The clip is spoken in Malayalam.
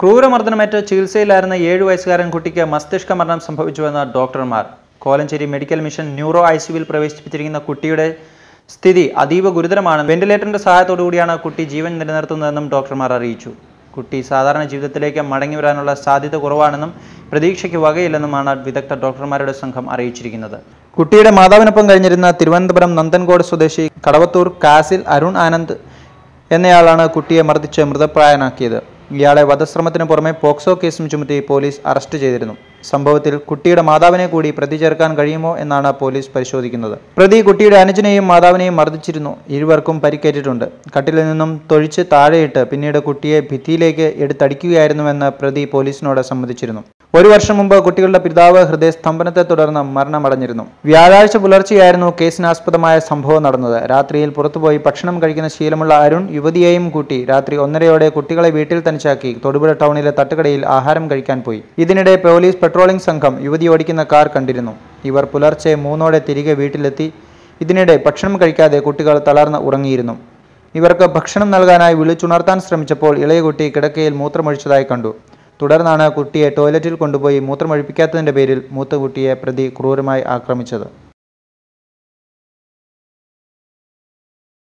ക്രൂരമർദ്ദനമേറ്റ് ചികിത്സയിലായിരുന്ന ഏഴു വയസ്സുകാരൻ കുട്ടിക്ക് മസ്തിഷ്ക മരണം സംഭവിച്ചുവെന്ന് ഡോക്ടർമാർ. Kolenchery medical mission neuro I സിയുവിൽ പ്രവേശിപ്പിച്ചിരിക്കുന്ന കുട്ടിയുടെ സ്ഥിതി അതീവ ഗുരുതരമാണ് വെന്റിലേറ്ററിന്റെ സഹായത്തോടു കൂടിയാണ് കുട്ടി ജീവൻ നിലനിർത്തുന്നതെന്നും ഡോക്ടർമാർ അറിയിച്ചു. കുട്ടി സാധാരണ ജീവിതത്തിലേക്ക് മടങ്ങി വരാനുള്ള സാധ്യത കുറവാണെന്നും പ്രതീക്ഷയ്ക്ക് വകയില്ലെന്നുമാണ് വിദഗ്ധ ഡോക്ടർമാരുടെ സംഘം അറിയിച്ചിരിക്കുന്നത്. കുട്ടിയുടെ മാതാവിനൊപ്പം കഴിഞ്ഞിരുന്ന തിരുവനന്തപുരം നന്ദൻകോട് സ്വദേശി കടവത്തൂർ കാസിൽ അരുൺ ആനന്ദ് എന്നയാളാണ് കുട്ടിയെ മർദ്ദിച്ച് മൃതപ്രായനാക്കിയത്. ഇയാളെ വധശ്രമത്തിന് പുറമെ പോക്സോ കേസും ചുമത്തി പോലീസ് അറസ്റ്റ് ചെയ്തിരുന്നു. സംഭവത്തിൽ കുട്ടിയുടെ മാതാവിനെ കൂടി പ്രതി ചേർക്കാൻ കഴിയുമോ എന്നാണ് പോലീസ് പരിശോധിക്കുന്നത്. പ്രതി കുട്ടിയുടെ അനുജനെയും മാതാവിനെയും മർദ്ദിച്ചിരുന്നു. ഇരുവർക്കും പരിക്കേറ്റിട്ടുണ്ട്. കട്ടിലിൽ നിന്നും തൊഴിച്ച് താഴെയിട്ട് പിന്നീട് കുട്ടിയെ ഭിത്തിയിലേക്ക് എടുത്തടിക്കുകയായിരുന്നുവെന്ന് പ്രതി പോലീസിനോട് സമ്മതിച്ചിരുന്നു. ഒരു വർഷം മുമ്പ് കുട്ടികളുടെ പിതാവ് ഹൃദയസ്തംഭനത്തെ തുടർന്ന് മരണമടഞ്ഞിരുന്നു. വ്യാഴാഴ്ച പുലർച്ചെയായിരുന്നു കേസിനാസ്പദമായ സംഭവം നടന്നത്. രാത്രിയിൽ പുറത്തുപോയി ഭക്ഷണം കഴിക്കുന്ന ശീലമുള്ള അരുൺ യുവതിയെയും കൂട്ടി രാത്രി ഒന്നരയോടെ കുട്ടികളെ വീട്ടിൽ തനിച്ചാക്കി തൊടുപുഴ ടൗണിലെ തട്ടുകടയിൽ ആഹാരം കഴിക്കാൻ പോയി. ഇതിനിടെ പോലീസ് പെട്രോളിംഗ് സംഘം യുവതി ഓടിക്കുന്ന കാർ കണ്ടിരുന്നു. ഇവർ പുലർച്ചെ മൂന്നോടെ തിരികെ വീട്ടിലെത്തി. ഇതിനിടെ ഭക്ഷണം കഴിക്കാതെ കുട്ടികൾ തളർന്ന് ഉറങ്ങിയിരുന്നു. ഇവർക്ക് ഭക്ഷണം നൽകാനായി വിളിച്ചുണർത്താൻ ശ്രമിച്ചപ്പോൾ ഇളയ കുട്ടി കിടക്കയിൽ മൂത്രമൊഴിച്ചതായി കണ്ടു. തുടർന്നാണ് കുട്ടിയെ ടോയ്ലറ്റിൽ കൊണ്ടുപോയി മൂത്രമൊഴിപ്പിക്കാത്തതിന്റെ പേരിൽ മൂത്ത കുട്ടിയെ പ്രതി ക്രൂരമായി ആക്രമിച്ചത്.